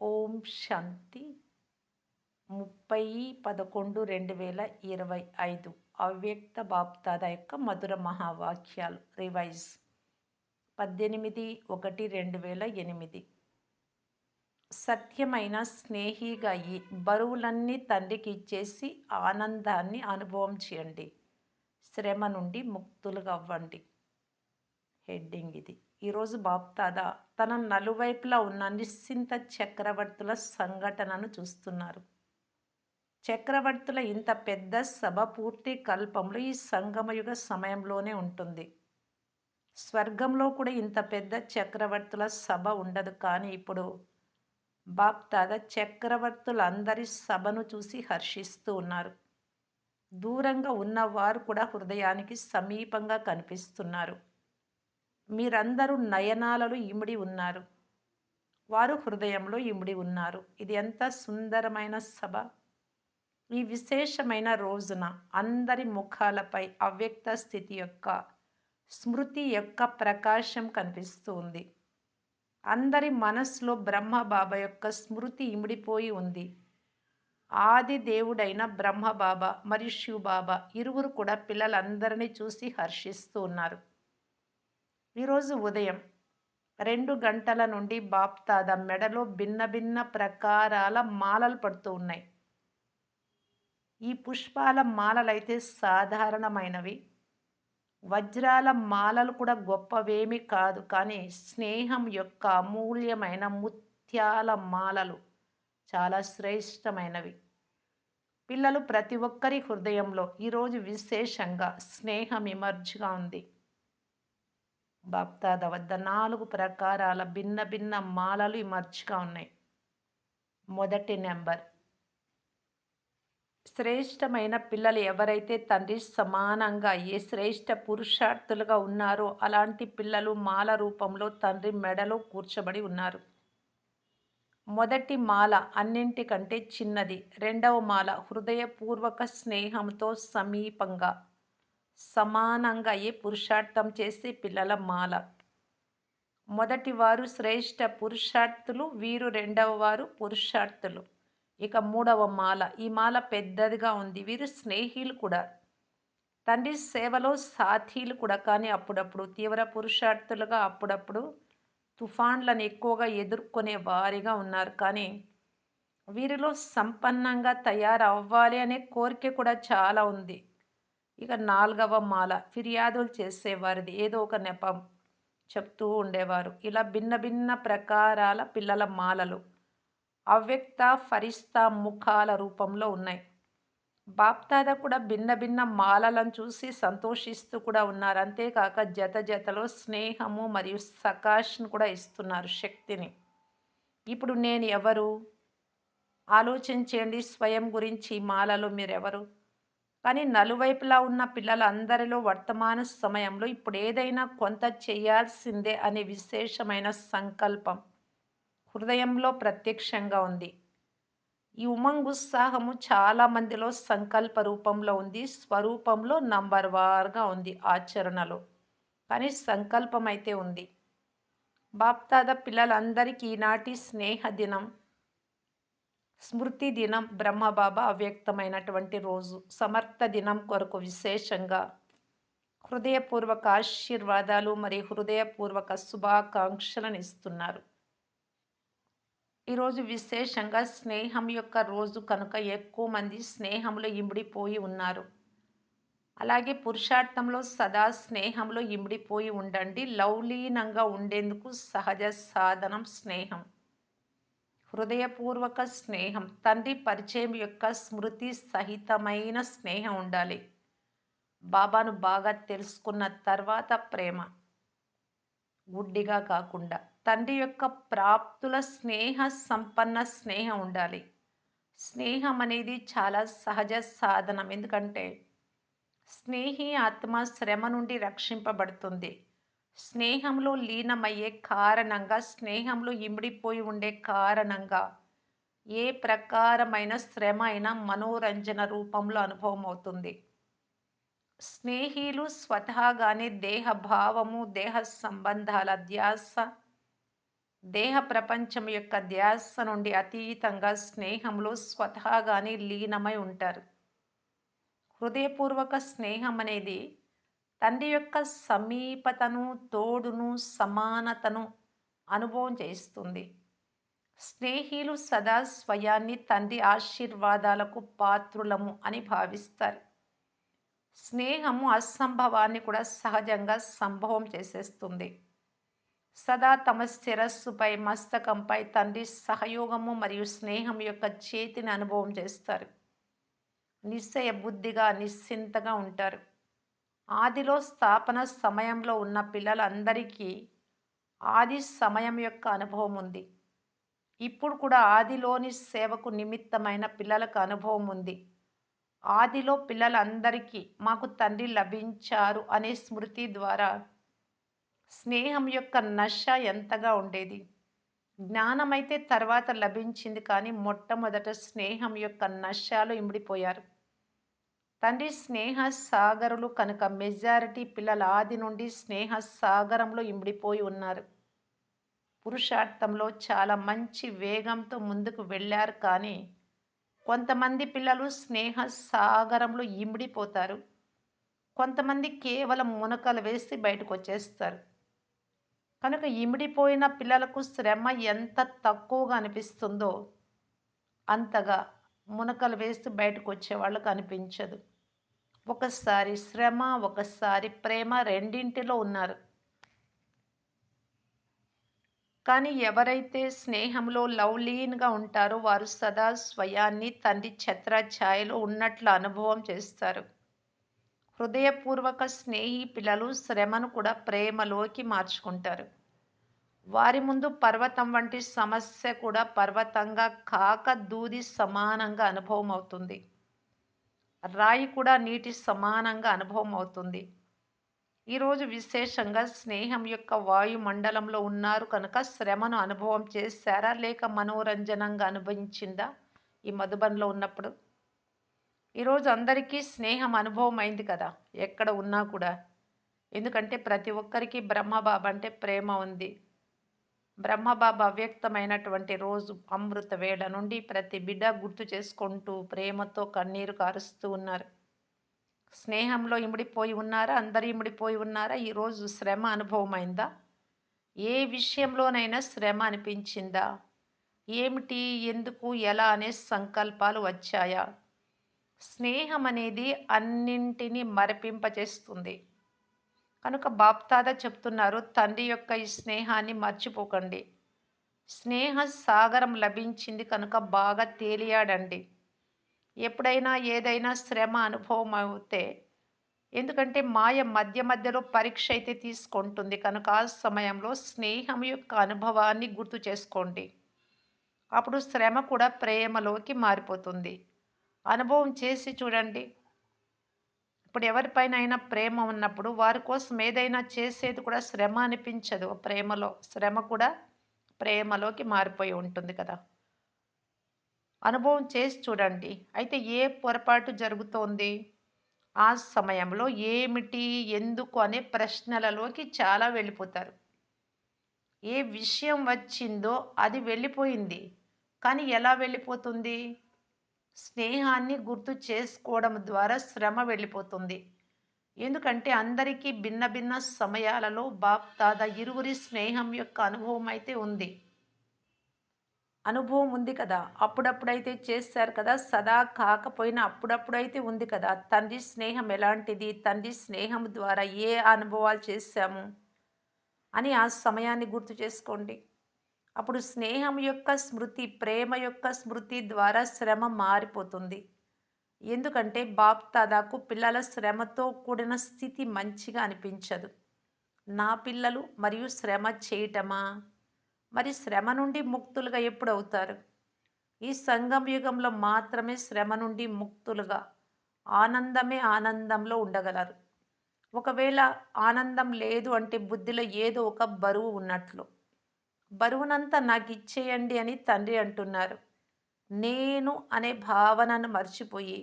ఓం శాంతి. ముప్పై పదకొండు రెండు వేల ఇరవై ఐదు అవ్యక్త బాప్తాద యొక్క మధుర మహావాక్యాలు. రివైజ్. పద్దెనిమిది ఒకటి రెండు వేల ఎనిమిది. సత్యమైన స్నేహిగా అయ్యి బరువులన్నీ తండ్రికి ఇచ్చేసి ఆనందాన్ని అనుభవం చేయండి. శ్రమ నుండి ముక్తులుగా అవ్వండి హెడ్డింగ్ ఇది. ఈరోజు బాప్తాదా? తన నలువైపులా ఉన్న నిశ్చింత చక్రవర్తుల సంఘటనను చూస్తున్నారు. చక్రవర్తుల ఇంత పెద్ద సభ పూర్తి కల్పంలో ఈ సంగమయుగ సమయంలోనే ఉంటుంది. స్వర్గంలో కూడా ఇంత పెద్ద చక్రవర్తుల సభ ఉండదు కానీ ఇప్పుడు బాప్తాద చక్రవర్తులందరి సభను చూసి హర్షిస్తూ ఉన్నారు. దూరంగా ఉన్నవారు కూడా హృదయానికి సమీపంగా కనిపిస్తున్నారు. మీరందరూ నయనాలలో ఇమిడి ఉన్నారు. వారు హృదయంలో ఇమిడి ఉన్నారు. ఇది ఎంత సుందరమైన సభ! ఈ విశేషమైన రోజున అందరి ముఖాలపై అవ్యక్త స్థితి యొక్క స్మృతి యొక్క ప్రకాశం కనిపిస్తూ ఉంది అందరి మనస్సులో బ్రహ్మ బాబా యొక్క స్మృతి ఇమిడిపోయి ఉంది. ఆది దేవుడైన బ్రహ్మ బాబా మరియు శివ బాబా ఇరువురు కూడా పిల్లలందరినీ చూసి హర్షిస్తూ ఉన్నారు. ఈరోజు ఉదయం రెండు గంటల నుండి బాప్తాద మెడలో భిన్న భిన్న ప్రకారాల మాలలు పడుతూ ఉన్నాయి. ఈ పుష్పాల మాలలైతే సాధారణమైనవి. వజ్రాల మాలలు కూడా గొప్పవేమీ కాదు కానీ స్నేహం యొక్క అమూల్యమైన ముత్యాల మాలలు చాలా శ్రేష్టమైనవి. పిల్లలు ప్రతి ఒక్కరి హృదయంలో ఈరోజు విశేషంగా స్నేహం ఇమర్జ్గా ఉంది. భక్తాద వద్ద నాలుగు ప్రకారాల భిన్న భిన్న మాలలు ఇమర్చిగా ఉన్నాయి. మొదటి నెంబర్. శ్రేష్టమైన పిల్లలు ఎవరైతే తండ్రి సమానంగా ఏ శ్రేష్ట పురుషార్థులుగా ఉన్నారో అలాంటి పిల్లలు మాల రూపంలో తండ్రి మెడలో కూర్చబడి ఉన్నారు. మొదటి మాల అన్నింటికంటే చిన్నది. రెండవ మాల హృదయపూర్వక స్నేహంతో సమీపంగా సమానంగా ఏ పురుషార్థం చేసే పిల్లల మాల? మొదటి వారు శ్రేష్ఠ పురుషార్థులు వీరు రెండవ వారు పురుషార్థులు. ఇక మూడవ మాల. ఈ మాల పెద్దదిగా ఉంది. వీరు స్నేహిలు కూడా. తండ్రి సేవలో సాథీలు కూడా. కానీ అప్పుడప్పుడు తీవ్ర పురుషార్థులుగా అప్పుడప్పుడు తుఫాన్లను ఎక్కువగా ఎదుర్కొనే వారిగా ఉన్నారు. కానీ వీరిలో సంపన్నంగా తయారవ్వాలి అనే కోరిక కూడా చాలా ఉంది. ఇక నాలుగవ మాల ఫిర్యాదులు చేసేవారిది. ఏదో ఒక నెపం చెప్తూ ఉండేవారు. ఇలా భిన్న భిన్న ప్రకారాల పిల్లల మాలలు అవ్యక్త ఫరిస్తా ముఖాల రూపంలో ఉన్నాయి. బాప్తాద కూడా భిన్న భిన్న మాలలను చూసి సంతోషిస్తూ కూడా ఉన్నారు. అంతేకాక జత జతలో స్నేహము మరియు సకాష్ను కూడా ఇస్తున్నారు శక్తిని. ఇప్పుడు నేను ఎవరు? ఆలోచించండి స్వయం గురించి మాలలో మీరెవరు? కానీ నలువైపులా ఉన్న పిల్లలందరిలో వర్తమాన సమయంలో ఇప్పుడు ఏదైనా కొంత చేయాల్సిందే అనే విశేషమైన సంకల్పం హృదయంలో ప్రత్యక్షంగా ఉంది. ఈ ఉమంగ్ ఉత్సాహము చాలా మందిలో సంకల్ప రూపంలో ఉంది స్వరూపంలో నంబర్ వార్గా ఉంది ఆచరణలో. కానీ సంకల్పం అయితే ఉంది. బాప్తాద పిల్లలందరికీ ఈనాటి స్నేహ దినం స్మృతి దినం బ్రహ్మబాబా అవ్యక్తమైనటువంటి రోజు. సమర్థ దినం కొరకు విశేషంగా హృదయపూర్వక ఆశీర్వాదాలు మరియు హృదయపూర్వక శుభాకాంక్షలను ఇస్తున్నారు. ఈరోజు విశేషంగా స్నేహం యొక్క రోజు కనుక ఎక్కువ మంది స్నేహంలో ఇమిడిపోయి ఉన్నారు. అలాగే పురుషార్థంలో సదా స్నేహంలో ఇమిడిపోయి ఉండండి. లౌలీనంగా ఉండేందుకు సహజ సాధనం స్నేహం. హృదయపూర్వక స్నేహం తండ్రి పరిచయం యొక్క స్మృతి సహితమైన స్నేహం ఉండాలి. బాబాను బాగా తెలుసుకున్న తర్వాత ప్రేమ. గుడ్డిగా కాకుండా తండ్రి యొక్క ప్రాప్తుల స్నేహ సంపన్న స్నేహం ఉండాలి. స్నేహం అనేది చాలా సహజ సాధనం. ఎందుకంటే స్నేహి ఆత్మ శ్రమ నుండి రక్షింపబడుతుంది. స్నేహంలో లీనమయ్యే కారణంగా స్నేహంలో ఇమిడిపోయి ఉండే కారణంగా ఏ ప్రకారమైన శ్రమ అయినా మనోరంజన రూపంలో అనుభవం అవుతుంది స్నేహిలు స్వతహాగానే దేహ భావము దేహ సంబంధాల ధ్యాస దేహ ప్రపంచం యొక్క ధ్యాస నుండి అతీతంగా స్నేహంలో స్వతహాగానే లీనమై ఉంటారు. హృదయపూర్వక స్నేహం అనేది తండ్రి యొక్క సమీపతను తోడును సమానతను అనుభవం చేస్తుంది స్నేహిలు సదా స్వయాన్ని తండ్రి ఆశీర్వాదాలకు పాత్రులము అని భావిస్తారు. స్నేహము అసంభవాన్ని కూడా సహజంగా సంభవం చేసేస్తుంది. సదా తమ శిరస్సుపై మస్తకంపై తండ్రి సహయోగము మరియు స్నేహం యొక్క చేతిని అనుభవం చేస్తారు. నిశ్చయ బుద్ధిగా నిశ్చింతగా ఉంటారు. ఆదిలో స్థాపన సమయంలో ఉన్న పిల్లలందరికీ ఆది సమయం యొక్క అనుభవం ఉంది. ఇప్పుడు కూడా ఆదిలోని సేవకు నిమిత్తమైన పిల్లలకు అనుభవం ఉంది. ఆదిలో పిల్లలందరికీ మాకు తండ్రి లభించారు అనే స్మృతి ద్వారా స్నేహం యొక్క నష ఎంతగా ఉండేది? జ్ఞానమైతే తర్వాత లభించింది కానీ మొట్టమొదట స్నేహం యొక్క నష్టాలు ఇమిడిపోయారు. తండ్రి స్నేహ సాగరులు కనుక మెజారిటీ పిల్లల ఆది నుండి స్నేహ సాగరంలో ఇమిడిపోయి ఉన్నారు. పురుషార్థంలో చాలా మంచి వేగంతో ముందుకు వెళ్ళారు కానీ కొంతమంది పిల్లలు స్నేహ సాగరంలో ఇమిడిపోతారు. కొంతమంది కేవలం మునకలు వేసి బయటకు వచ్చేస్తారు. కనుక ఇమిడిపోయిన పిల్లలకు శ్రమ ఎంత తక్కువగా అనిపిస్తుందో అంతగా మునకలు వేస్తూ బయటకు వచ్చే కనిపించదు. అనిపించదు ఒకసారి శ్రమ ఒకసారి ప్రేమ రెండింటిలో ఉన్నారు. కానీ ఎవరైతే స్నేహంలో లవ్లీన్గా ఉంటారో వారు సదా స్వయాన్ని తండ్రి ఛత్రఛాయలో ఉన్నట్లు అనుభవం చేస్తారు. హృదయపూర్వక స్నేహి పిల్లలు శ్రమను కూడా ప్రేమలోకి మార్చుకుంటారు. వారి ముందు పర్వతం వంటి సమస్య కూడా పర్వతంగా కాక దూది సమానంగా అనుభవం అవుతుంది. రాయి కూడా నీటి సమానంగా అనుభవం అవుతుంది. ఈరోజు విశేషంగా స్నేహం యొక్క వాయుమండలంలో ఉన్నారు కనుక శ్రమను అనుభవం చేశారా? లేక మనోరంజనంగా అనుభవించిందా? ఈ మధుబన్లో ఉన్నప్పుడు. ఈరోజు అందరికీ స్నేహం అనుభవం అయింది కదా? ఎక్కడ ఉన్నా కూడా. ఎందుకంటే ప్రతి ఒక్కరికి బ్రహ్మబాబు అంటే ప్రేమ ఉంది. బ్రహ్మబాబు అవ్యక్తమైనటువంటి రోజు అమృత వేళ నుండి ప్రతి బిడ్డ గుర్తు చేసుకుంటూ ప్రేమతో కన్నీరు కారుస్తూ ఉన్నారు. స్నేహంలో ఇమిడిపోయి ఉన్నారా? అందరు ఇమిడిపోయి ఉన్నారా? ఈరోజు శ్రమ అనుభవమైందా? ఏ విషయంలోనైనా శ్రమ అనిపించిందా? ఏమిటి? ఎందుకు? ఎలా? అనే సంకల్పాలు వచ్చాయా? స్నేహం అనేది అన్నింటినీ మరపింపచేస్తుంది. కనుక బాప్తాద చెప్తున్నారు తండ్రి యొక్క ఈ స్నేహాన్ని మర్చిపోకండి. స్నేహ సాగరం లభించింది కనుక బాగా తేలియాడండి. ఎప్పుడైనా ఏదైనా శ్రమ అనుభవం అవుతే ఎందుకంటే మాయ మధ్య మధ్యలో పరీక్ష అయితే తీసుకుంటుంది కనుక ఆ సమయంలో స్నేహం యొక్క అనుభవాన్ని గుర్తు చేసుకోండి. అప్పుడు శ్రమ కూడా ప్రేమలోకి మారిపోతుంది. అనుభవం చేసి చూడండి ఇప్పుడు ఎవరిపైన అయినా ప్రేమ ఉన్నప్పుడు వారి కోసం ఏదైనా చేసేది కూడా శ్రమ అనిపించదు. ప్రేమలో శ్రమ కూడా ప్రేమలోకి మారిపోయి ఉంటుంది కదా. అనుభవం చేసి చూడండి. అయితే ఏ పొరపాటు జరుగుతోంది? ఆ సమయంలో ఏమిటి ఎందుకు అనే ప్రశ్నలలోకి చాలా వెళ్ళిపోతారు. ఏ విషయం వచ్చిందో అది వెళ్ళిపోయింది. కానీ ఎలా వెళ్ళిపోతుంది? స్నేహాన్ని గుర్తు చేసుకోవడం ద్వారా శ్రమ వెళ్ళిపోతుంది. ఎందుకంటే అందరికీ భిన్న భిన్న సమయాలలో బాప్ దాదా ఇరువురి స్నేహం యొక్క అనుభవం అయితే ఉంది. అనుభవం ఉంది కదా? అప్పుడప్పుడైతే చేస్తారు కదా? సదా కాకపోయినా అప్పుడప్పుడైతే ఉంది కదా? తండ్రి స్నేహం ఎలాంటిది? తండ్రి స్నేహం ద్వారా ఏ అనుభవాలు చేశాము? అని ఆ సమయాన్ని గుర్తు చేసుకోండి. అప్పుడు స్నేహం యొక్క స్మృతి ప్రేమ యొక్క స్మృతి ద్వారా శ్రమ మారిపోతుంది. ఎందుకంటే బాప్ తాదాకు పిల్లల శ్రమతో కూడిన స్థితి మంచిగా అనిపించదు. నా పిల్లలు మరియు శ్రమ చేయటమా? మరి శ్రమ నుండి ముక్తులుగా ఎప్పుడు అవుతారు? ఈ సంగం యుగంలో మాత్రమే శ్రమ నుండి ముక్తులుగా ఆనందమే ఆనందంలో ఉండగలరు. ఒకవేళ ఆనందం లేదు అంటే బుద్ధిలో ఏదో ఒక బరువు ఉన్నట్లు. బరువునంతా నాకు ఇచ్చేయండి అని తండ్రి అంటున్నారు. నేను అనే భావనను మర్చిపోయి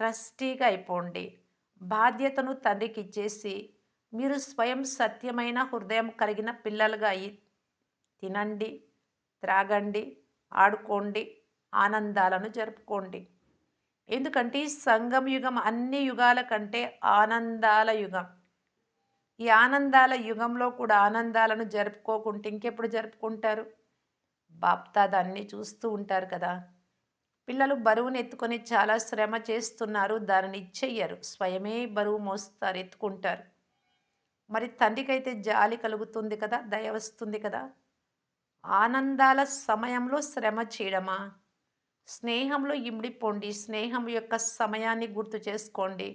ట్రస్టీగా అయిపోండి. బాధ్యతను తండ్రికి ఇచ్చేసి మీరు స్వయం సత్యమైన హృదయం కలిగిన పిల్లలుగా అయి తినండి త్రాగండి ఆడుకోండి ఆనందాలను జరుపుకోండి. ఎందుకంటే ఈ సంగం యుగం అన్ని యుగాల కంటే ఆనందాల యుగం. ఈ ఆనందాల యుగంలో కూడా ఆనందాలను జరుపుకోకుంటే ఇంకెప్పుడు జరుపుకుంటారు? బాప్తాద అన్నీ చూస్తూ ఉంటారు కదా. పిల్లలు బరువును ఎత్తుకొని చాలా శ్రమ చేస్తున్నారు. దానిని ఇచ్చేయ్యరు స్వయమే బరువు మోస్తారు ఎత్తుకుంటారు. మరి తండ్రికైతే జాలి కలుగుతుంది కదా దయ వస్తుంది కదా. ఆనందాల సమయంలో శ్రమ చేయడమా? స్నేహంలో ఇమిడిపోండి. స్నేహం యొక్క సమయాన్ని గుర్తు చేసుకోండి.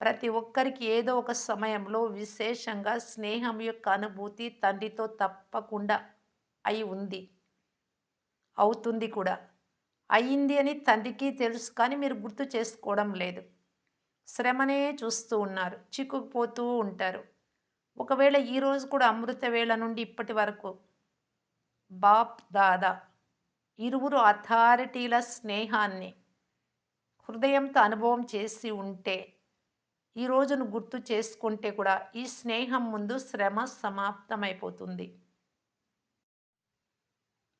ప్రతి ఒక్కరికి ఏదో ఒక సమయంలో విశేషంగా స్నేహం యొక్క అనుభూతి తండ్రితో తప్పకుండా అయి ఉంది. అవుతుంది కూడా. అయింది అని తండ్రికి తెలుసు కానీ మీరు గుర్తు చేసుకోవడం లేదు. శ్రమనే చూస్తూ ఉన్నారు. చిక్కుకుపోతూ ఉంటారు. ఒకవేళ ఈరోజు కూడా అమృత వేళ నుండి ఇప్పటి వరకు బాప్ దాదా ఇరువురు అథారిటీల స్నేహాన్ని హృదయంతో అనుభవం చేసి ఉంటే ఈ రోజును గుర్తు చేసుకుంటే కూడా ఈ స్నేహం ముందు శ్రమ సమాప్తమైపోతుంది.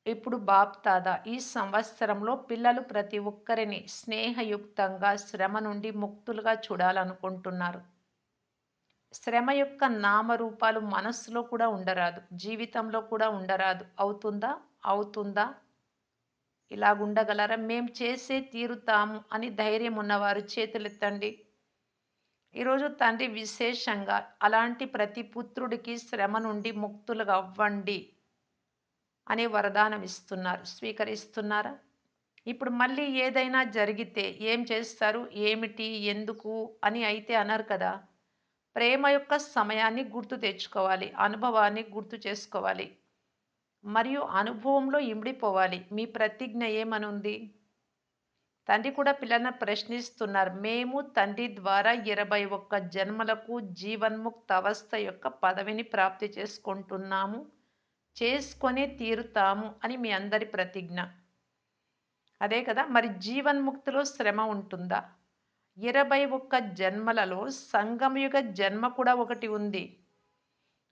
ఇప్పుడు బాప్ దాదా ఈ సంవత్సరంలో పిల్లలు ప్రతి ఒక్కరిని స్నేహయుక్తంగా శ్రమ నుండి ముక్తులుగా చూడాలనుకుంటున్నారు. శ్రమ యొక్క నామరూపాలు మనస్సులో కూడా ఉండరాదు జీవితంలో కూడా ఉండరాదు. అవుతుందా? అవుతుందా? ఇలాగుండగలరా? మేం చేసే తీరుతాము అని ధైర్యం ఉన్నవారు చేతులెత్తండి. ఈరోజు తండ్రి విశేషంగా అలాంటి ప్రతి పుత్రుడికి శ్రమ నుండి ముక్తులుగా అవ్వండి అనే వరదానం ఇస్తున్నారు. స్వీకరిస్తున్నారా? ఇప్పుడు మళ్ళీ ఏదైనా జరిగితే ఏం చేస్తారు? ఏమిటి? ఎందుకు? అని అయితే అన్నారు కదా. ప్రేమ యొక్క సమయాన్ని గుర్తు తెచ్చుకోవాలి. అనుభవాన్ని గుర్తు చేసుకోవాలి. మరియు అనుభవంలో ఇమిడిపోవాలి. మీ ప్రతిజ్ఞ ఏమనుంది? తండ్రి కూడా పిల్లలను ప్రశ్నిస్తున్నారు. మేము తండ్రి ద్వారా ఇరవై ఒక్క జన్మలకు జీవన్ముక్త అవస్థ యొక్క పదవిని ప్రాప్తి చేసుకుంటున్నాము. చేసుకొనే తీరుతాము అని మీ అందరి ప్రతిజ్ఞ. అదే కదా మరి జీవన్ముక్తిలో శ్రమ ఉంటుందా? ఇరవై ఒక్క జన్మలలో సంగమయుగ జన్మ కూడా ఒకటి ఉంది.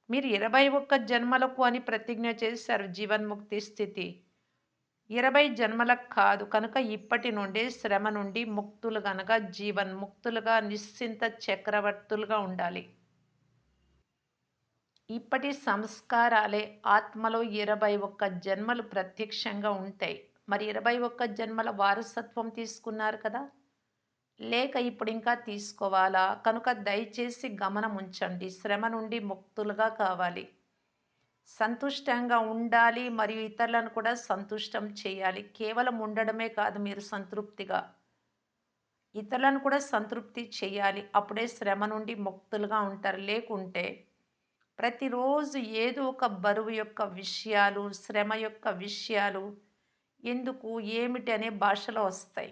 మీరు ఇరవై ఒక్క జన్మలకు అని ప్రతిజ్ఞ చేశారు జీవన్ముక్తి స్థితి. ఇరవై జన్మలకు కాదు కనుక ఇప్పటి నుండే శ్రమ నుండి ముక్తులు కనుక జీవన్ముక్తులుగా నిశ్చింత చక్రవర్తులుగా ఉండాలి. ఇప్పటి సంస్కారాలే ఆత్మలో ఇరవై ఒక్క జన్మలు ప్రత్యక్షంగా ఉంటాయి. మరి ఇరవై ఒక్క జన్మల వారసత్వం తీసుకున్నారు కదా? లేక ఇప్పుడు ఇంకా తీసుకోవాలా? కనుక దయచేసి గమనం ఉంచండి శ్రమ నుండి ముక్తులుగా కావాలి. సంతుష్టంగా ఉండాలి మరియు ఇతరులను కూడా సంతుష్టం చేయాలి. కేవలం ఉండడమే కాదు మీరు సంతృప్తిగా ఇతరులను కూడా సంతృప్తి చేయాలి. అప్పుడే శ్రమ నుండి ముక్తులుగా ఉంటారు. లేకుంటే ప్రతిరోజు ఏదో ఒక బరువు యొక్క విషయాలు శ్రమ యొక్క విషయాలు ఎందుకు ఏమిటి అనే భాషలో వస్తాయి.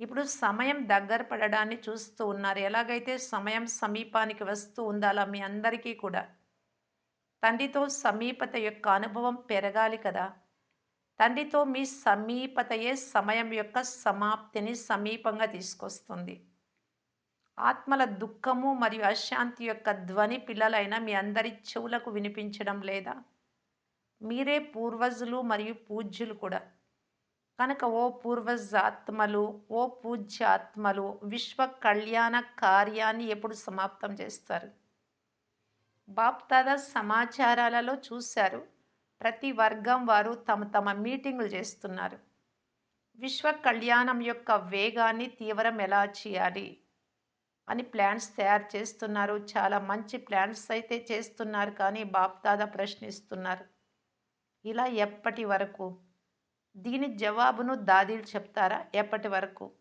ఇప్పుడు సమయం దగ్గర పడడాన్ని చూస్తూ ఉన్నారు. ఎలాగైతే సమయం సమీపానికి వస్తూ ఉందో అలా మీ అందరికీ కూడా తండ్రితో సమీపత యొక్క అనుభవం పెరగాలి కదా. తండ్రితో మీ సమీపతయే సమయం యొక్క సమాప్తిని సమీపంగా తీసుకొస్తుంది. ఆత్మల దుఃఖము మరియు అశాంతి యొక్క ధ్వని పిల్లలైన మీ అందరి చెవులకు వినిపించడం లేదా మీరే పూర్వజులు మరియు పూజ్యులు కూడా. కనుక ఓ పూర్వజాత్మలు ఓ పూజ్యాత్మలు విశ్వ కళ్యాణ కార్యాన్ని ఎప్పుడు సమాప్తం చేస్తారు? బాప్దాద సమాచారాలలో చూశారు. ప్రతి వర్గం వారు తమ తమ మీటింగులు చేస్తున్నారు. విశ్వ కళ్యాణం యొక్క వేగాన్ని తీవ్రం ఎలా చేయాలి అని ప్లాన్స్ తయారు చేస్తున్నారు. చాలా మంచి ప్లాన్స్ అయితే చేస్తున్నారు కానీ బాప్దాద ప్రశ్నిస్తున్నారు. ఇలా ఎప్పటి వరకు? దీని జవాబును దాదీలు చెప్తారా? ఎప్పటి వరకు?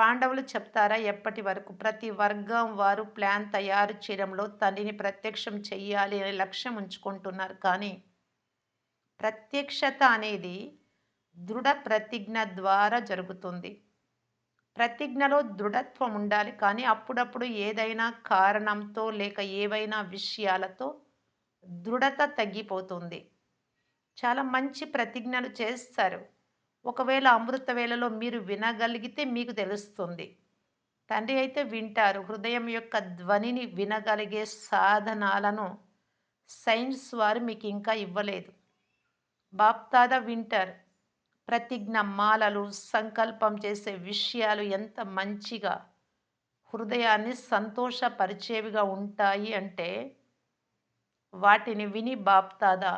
పాండవులు చెప్తారా? ఎప్పటి వరకు? ప్రతి వర్గం వారు ప్లాన్ తయారు చేయడంలో తండ్రిని ప్రత్యక్షం చెయ్యాలి అనే లక్ష్యం ఉంచుకుంటున్నారు. కానీ ప్రత్యక్షత అనేది దృఢ ప్రతిజ్ఞ ద్వారా జరుగుతుంది. ప్రతిజ్ఞలో దృఢత్వం ఉండాలి. కానీ అప్పుడప్పుడు ఏదైనా కారణంతో లేక ఏవైనా విషయాలతో దృఢత తగ్గిపోతుంది. చాలా మంచి ప్రతిజ్ఞలు చేస్తారు. ఒకవేళ అమృత వేళలో మీరు వినగలిగితే మీకు తెలుస్తుంది. తండ్రి అయితే వింటారు. హృదయం యొక్క ధ్వనిని వినగలిగే సాధనాలను సైన్స్ వారు మీకు ఇంకా ఇవ్వలేదు. బాప్తాద వింటారు ప్రతిజ్ఞ మాలలు సంకల్పం చేసే విషయాలు ఎంత మంచిగా హృదయాన్ని సంతోషపరిచేవిగా ఉంటాయి అంటే వాటిని విని బాప్తాదా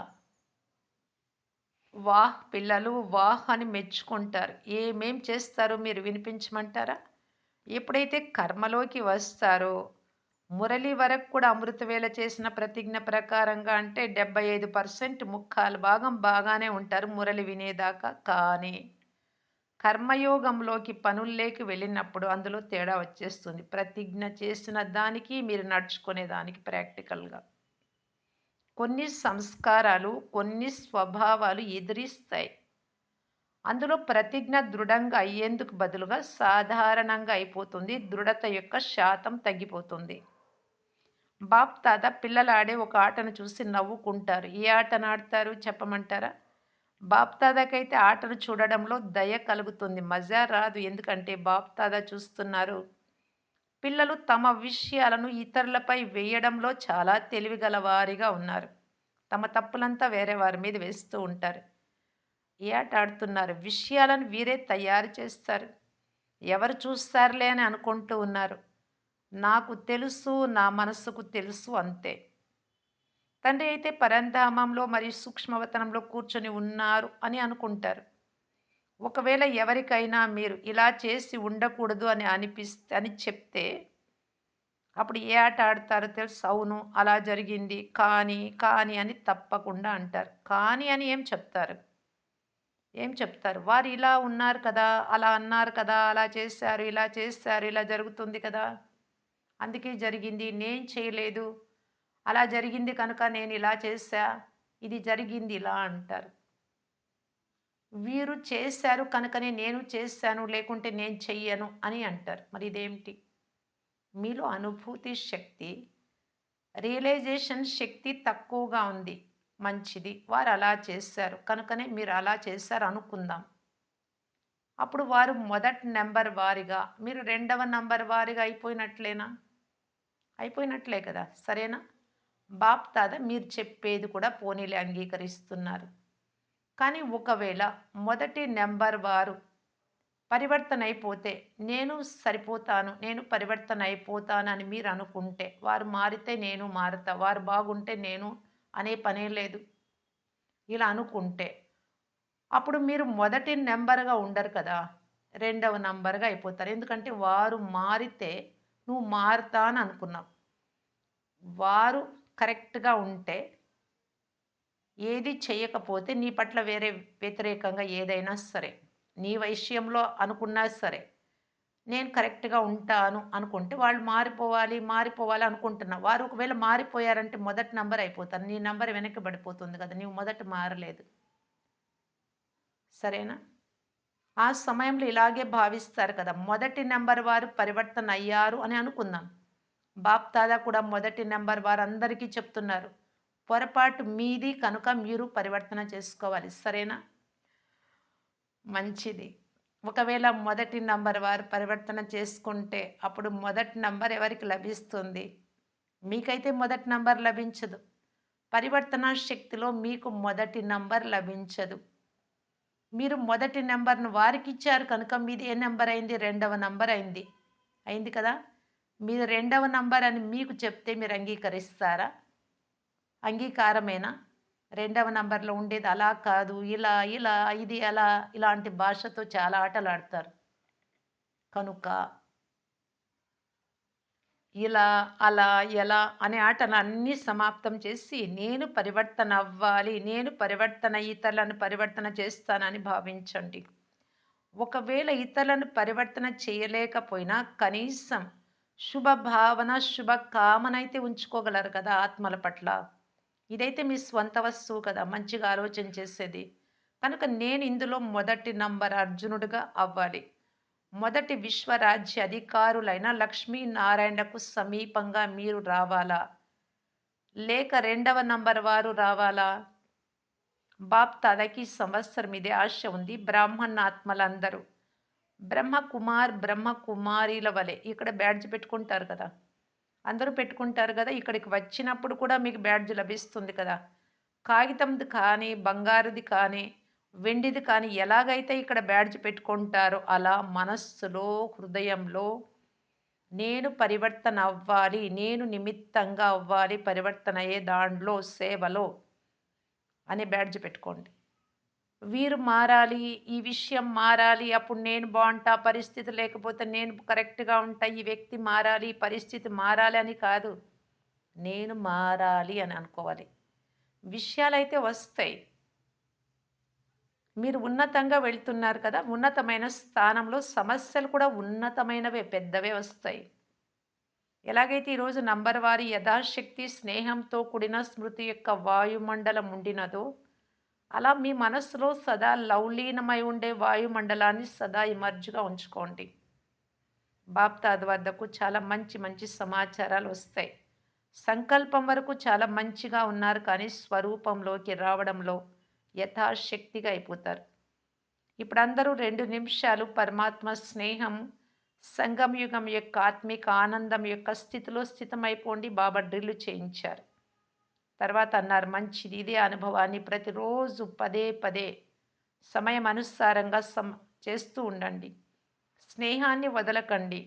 వాహ్ పిల్లలు వాహ్ అని మెచ్చుకుంటారు. ఏమేం చేస్తారో మీరు వినిపించమంటారా? ఎప్పుడైతే కర్మలోకి వస్తారో మురళి వరకు కూడా అమృతవేళ చేసిన ప్రతిజ్ఞ ప్రకారంగా అంటే డెబ్బై ఐదు పర్సెంట్ ముక్కాలు భాగం బాగానే ఉంటారు మురళి వినేదాకా కానీ. కర్మయోగంలోకి పనుల్లోకి వెళ్ళినప్పుడు అందులో తేడా వచ్చేస్తుంది. ప్రతిజ్ఞ చేసిన దానికి మీరు నడుచుకునే దానికి ప్రాక్టికల్గా. కొన్ని సంస్కారాలు కొన్ని స్వభావాలు ఎదిరిస్తాయి. అందులో ప్రతిజ్ఞ దృఢంగా అయ్యేందుకు బదులుగా సాధారణంగా అయిపోతుంది. దృఢత యొక్క శాతం తగ్గిపోతుంది. బాప్ తాత పిల్లలు ఆడే ఒక ఆటను చూసి నవ్వుకుంటారు. ఏ ఆటను ఆడతారు? చెప్పమంటారా? బాప్ తాతకైతే ఆటను చూడడంలో దయ కలుగుతుంది. మజా రాదు. ఎందుకంటే బాప్ తాత చూస్తున్నారు పిల్లలు తమ విషయాలను ఇతరులపై వేయడంలో చాలా తెలివిగలవారిగా ఉన్నారు. తమ తప్పులంతా వేరే వారి మీద వేస్తూ ఉంటారు. ఏటాడుతున్నారు ఆడుతున్నారు. విషయాలను వీరే తయారు చేస్తారు. ఎవరు చూస్తారులే అని అనుకుంటూ ఉన్నారు. నాకు తెలుసు నా మనస్సుకు తెలుసు అంతే. తండ్రి అయితే పరంధామంలో మరియు సూక్ష్మవతనంలో కూర్చొని ఉన్నారు అని అనుకుంటారు. ఒకవేళ ఎవరికైనా మీరు ఇలా చేసి ఉండకూడదు అని అనిపిస్తే అని చెప్తే అప్పుడు ఏ ఆట ఆడతారో తెలుసు. అవును అలా జరిగింది. కానీ కానీ అని తప్పకుండా అంటారు. కానీ అని ఏం చెప్తారు? ఏం చెప్తారు? వారు ఇలా ఉన్నారు కదా అలా అన్నారు కదా అలా చేశారు ఇలా చేశారు ఇలా జరుగుతుంది కదా. అందుకే జరిగింది. నేను చేయలేదు. అలా జరిగింది కనుక నేను ఇలా చేశా. ఇది జరిగింది ఇలా అంటారు. వీరు చేశారు కనుకనే నేను చేశాను లేకుంటే నేను చెయ్యను అని అంటారు. మరి ఇదేమిటి? మీలో అనుభూతి శక్తి రియలైజేషన్ శక్తి తక్కువగా ఉంది మంచిది వారు అలా చేశారు కనుకనే మీరు అలా చేశారు అనుకుందాం. అప్పుడు వారు మొదటి నెంబర్ వారిగా మీరు రెండవ నంబర్ వారిగా అయిపోయినట్లేనా? అయిపోయినట్లే కదా సరేనా? బాప్ తాత మీరు చెప్పేది కూడా పోనీలే అంగీకరిస్తున్నారు. కానీ ఒకవేళ మొదటి నెంబర్ వారు పరివర్తన అయిపోతే నేను సరిపోతాను నేను పరివర్తన అయిపోతానని మీరు అనుకుంటే వారు మారితే నేను మారుతా వారు బాగుంటే నేను అనే పనే లేదు. ఇలా అనుకుంటే అప్పుడు మీరు మొదటి నెంబర్గా ఉండరు కదా రెండవ నంబర్గా అయిపోతారు. ఎందుకంటే వారు మారితే నువ్వు మారుతా అని అనుకున్నావు వారు కరెక్ట్గా ఉంటే ఏది చేయకపోతే నీ పట్ల వేరే వ్యతిరేకంగా ఏదైనా సరే నీ విషయంలో అనుకున్నా సరే నేను కరెక్ట్గా ఉంటాను అనుకుంటే వాళ్ళు మారిపోవాలి మారిపోవాలి అనుకుంటున్నా. వారు ఒకవేళ మారిపోయారంటే మొదటి నంబర్ అయిపోతారు. నీ నంబర్ వెనక్కి పడిపోతుంది కదా నీవు మొదట మారలేదు. సరేనా? ఆ సమయంలో ఇలాగే భావిస్తారు కదా మొదటి నెంబర్ వారు పరివర్తన అయ్యారు అని అనుకుందాం. బాప్ దాదా కూడా మొదటి నెంబర్ వారు అందరికీ చెప్తున్నారు. పొరపాటు మీది కనుక మీరు పరివర్తన చేసుకోవాలి. సరేనా? మంచిది. ఒకవేళ మొదటి నంబర్ వారు పరివర్తన చేసుకుంటే అప్పుడు మొదటి నంబర్ ఎవరికి లభిస్తుంది? మీకైతే మొదటి నంబర్ లభించదు. పరివర్తన శక్తిలో మీకు మొదటి నంబర్ లభించదు. మీరు మొదటి నెంబర్ను వారికి ఇచ్చారు కనుక మీది ఏ నెంబర్ అయింది? రెండవ నంబర్ అయింది. అయింది కదా? మీరు రెండవ నంబర్ అని మీకు చెప్తే మీరు అంగీకరిస్తారా? అంగీకారమేనా? రెండవ నంబర్లో ఉండేది అలా కాదు ఇలా ఇలా ఇది అలా ఇలాంటి భాషతో చాలా ఆటలు ఆడతారు కనుక ఇలా అలా ఎలా అనే ఆటను అన్నీ సమాప్తం చేసి నేను పరివర్తన అవ్వాలి నేను పరివర్తన ఇతరులను పరివర్తన చేస్తానని భావించండి. ఒకవేళ ఇతరులను పరివర్తన చేయలేకపోయినా కనీసం శుభ భావన శుభ కామన అయితే ఉంచుకోగలరు కదా ఆత్మల పట్ల. ఇదైతే మీ స్వంత వస్తువు కదా మంచిగా ఆలోచన చేసేది. కనుక నేను ఇందులో మొదటి నంబర్ అర్జునుడిగా అవ్వాలి. మొదటి విశ్వరాజ్య అధికారులైన లక్ష్మీనారాయణకు సమీపంగా మీరు రావాలా? లేక రెండవ నంబర్ వారు రావాలా? బాప్ తాదాకి సంవత్సరం ఇదే ఆశ ఉంది బ్రాహ్మణాత్మలందరూ. బ్రహ్మకుమార్ బ్రహ్మకుమారిల వలె ఇక్కడ బ్యాడ్జ్ పెట్టుకుంటారు కదా. అందరూ పెట్టుకుంటారు కదా ఇక్కడికి వచ్చినప్పుడు కూడా మీకు బ్యాడ్జ్ లభిస్తుంది కదా. కాగితంది కానీ బంగారుది కానీ వెండిది కానీ ఎలాగైతే ఇక్కడ బ్యాడ్జ్ పెట్టుకుంటారో అలా మనస్సులో హృదయంలో నేను పరివర్తన అవ్వాలి నేను నిమిత్తంగా అవ్వాలి పరివర్తన అయ్యే దాంట్లో సేవలో అనే బ్యాడ్జ్ పెట్టుకోండి. వీరు మారాలి ఈ విషయం మారాలి అప్పుడు నేను బాగుంటా పరిస్థితి లేకపోతే నేను కరెక్ట్గా ఉంటా ఈ వ్యక్తి మారాలి పరిస్థితి మారాలి అని కాదు. నేను మారాలి అని అనుకోవాలి. విషయాలైతే వస్తాయి. మీరు ఉన్నతంగా వెళ్తున్నారు కదా ఉన్నతమైన స్థానంలో సమస్యలు కూడా ఉన్నతమైనవే పెద్దవే వస్తాయి. ఎలాగైతే ఈరోజు నంబర్ వారి యథాశక్తి స్నేహంతో కూడిన స్మృతి యొక్క వాయుమండలం ఉండినదో అలా మీ మనస్సులో సదా లవలీనమై ఉండే వాయుమండలాన్ని సదా ఇమర్జ్గా ఉంచుకోండి. బాప్తాద్ వద్దకు చాలా మంచి మంచి సమాచారాలు వస్తాయి. సంకల్పం వరకు చాలా మంచిగా ఉన్నారు కానీ స్వరూపంలోకి రావడంలో యథాశక్తిగా అయిపోతారు. ఇప్పుడు అందరూ రెండు నిమిషాలు పరమాత్మ స్నేహం సంగమయుగం యొక్క ఆత్మిక ఆనందం యొక్క స్థితిలో స్థితమైపోండి బాబా డ్రిల్లు చేయించారు. తర్వాత అన్నారు మంచిది ఇదే అనుభవాన్ని ప్రతిరోజు పదే పదే సమయం అనుసారంగా సమ చేస్తూ ఉండండి. స్నేహాన్ని వదలకండి.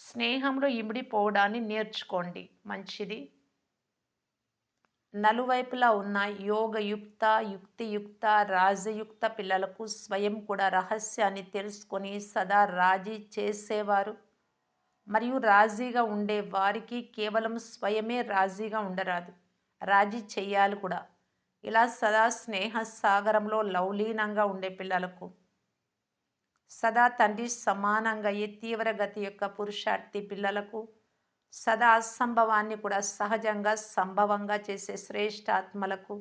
స్నేహంలో ఇమిడిపోవడాన్ని నేర్చుకోండి. మంచిది? నలువైపులా ఉన్న యోగయుక్త యుక్తియుక్త రాజయుక్త పిల్లలకు స్వయం కూడా రహస్యాన్ని తెలుసుకొని సదా రాజీ చేసేవారు. మరియు రాజీగా ఉండే వారికి కేవలం స్వయమే రాజీగా ఉండరాదు. రాజీ చెయ్యాలి కూడా. ఇలా సదా స్నేహ సాగరంలో లవలీనంగా ఉండే పిల్లలకు సదా తండ్రి సమానంగా ఈ తీవ్రగతి యొక్క పురుషార్థి పిల్లలకు సదా అసంభవాన్ని కూడా సహజంగా సంభవంగా చేసే శ్రేష్ఠ ఆత్మలకు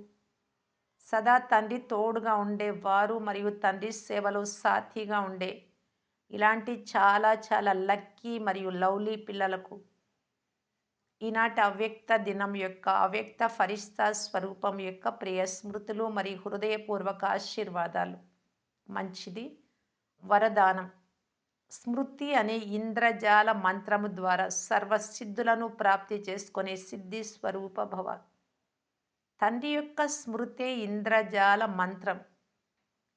సదా తండ్రి తోడుగా ఉండే వారు మరియు తండ్రి సేవలో సాథీగా ఉండే ఇలాంటి చాలా చాలా లక్కీ మరియు లవ్లీ పిల్లలకు ఈనాటి అవ్యక్త దినం యొక్క అవ్యక్త ఫరిస్తా స్వరూపం యొక్క ప్రియ స్మృతులు మరియు హృదయపూర్వక ఆశీర్వాదాలు. మంచిది. వరదానం. స్మృతి అనే ఇంద్రజాల మంత్రము ద్వారా సర్వసిద్ధులను ప్రాప్తి చేసుకునే సిద్ధి స్వరూప భవ. తండ్రి యొక్క స్మృతే ఇంద్రజాల మంత్రం.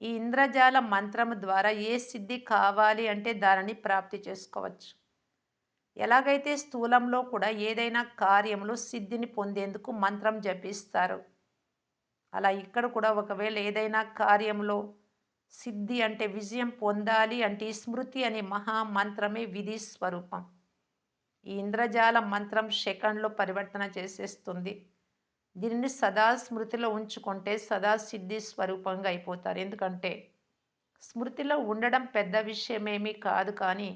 ఈ ఇంద్రజాల మంత్రము ద్వారా ఏ సిద్ధి కావాలి అంటే దానిని ప్రాప్తి చేసుకోవచ్చు. ఎలాగైతే స్థూలంలో కూడా ఏదైనా కార్యంలో సిద్ధిని పొందేందుకు మంత్రం జపిస్తారు. అలా ఇక్కడ కూడా ఒకవేళ ఏదైనా కార్యంలో సిద్ధి అంటే విజయం పొందాలి అంటే స్మృతి అనే మహామంత్రమే విధి స్వరూపం. ఈ ఇంద్రజాల మంత్రం సెకండ్లో పరివర్తన చేసేస్తుంది. దీనిని సదా స్మృతిలో ఉంచుకుంటే సదా సిద్ధి స్వరూపంగా అయిపోతారు. ఎందుకంటే స్మృతిలో ఉండడం పెద్ద విషయమేమీ కాదు కానీ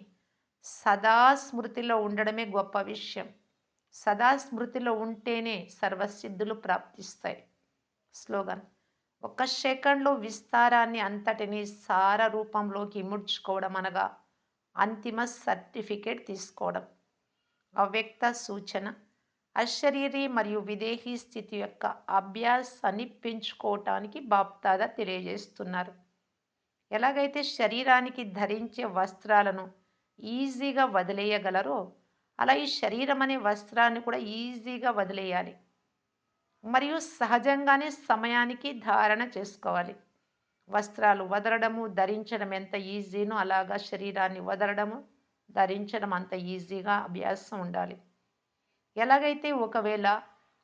సదా స్మృతిలో ఉండడమే గొప్ప విషయం. సదా స్మృతిలో ఉంటేనే సర్వసిద్ధులు ప్రాప్తిస్తాయి. స్లోగన్. ఒక సెకండ్లో విస్తారాన్ని అంతటిని సార రూపంలోకి ఇముడ్చుకోవడం అనగా అంతిమ సర్టిఫికేట్ తీసుకోవడం. అవ్యక్త సూచన. అశరీరి మరియు విదేహీ స్థితి యొక్క అభ్యాసాన్ని పెంచుకోవటానికి బాప్తాద తెలియజేస్తున్నారు. ఎలాగైతే శరీరానికి ధరించే వస్త్రాలను ఈజీగా వదిలేయగలరో అలా ఈ శరీరం అనే వస్త్రాన్ని కూడా ఈజీగా వదిలేయాలి. మరియు సహజంగానే సమయానికి ధారణ చేసుకోవాలి. వస్త్రాలు వదలడము ధరించడం ఎంత ఈజీనో అలాగా శరీరాన్ని వదలడము ధరించడం అంత ఈజీగా అభ్యాసం ఉండాలి. ఎలాగైతే ఒకవేళ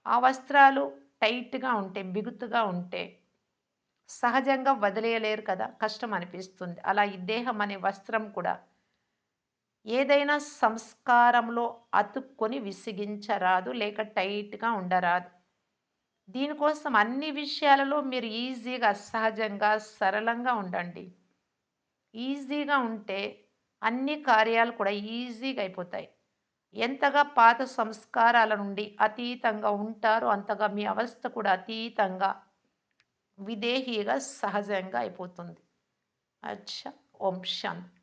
ఆ వస్త్రాలు టైట్గా ఉంటే బిగుతుగా ఉంటే సహజంగా వదిలేయలేరు కదా కష్టం అనిపిస్తుంది. అలా ఈ దేహం అనే వస్త్రం కూడా ఏదైనా సంస్కారంలో అతుక్కొని విసిగించరాదు లేక టైట్గా ఉండరాదు. దీనికోసం అన్ని విషయాలలో మీరు ఈజీగా సహజంగా సరళంగా ఉండండి. ఈజీగా ఉంటే అన్ని కార్యాలు కూడా ఈజీగా అయిపోతాయి. ఎంతగా పాత సంస్కారాల నుండి అతీతంగా ఉంటారో అంతగా మీ అవస్థ కూడా అతీతంగా విదేహీగా సహజంగా అయిపోతుంది. అచ్చా! ఓం శాంతి.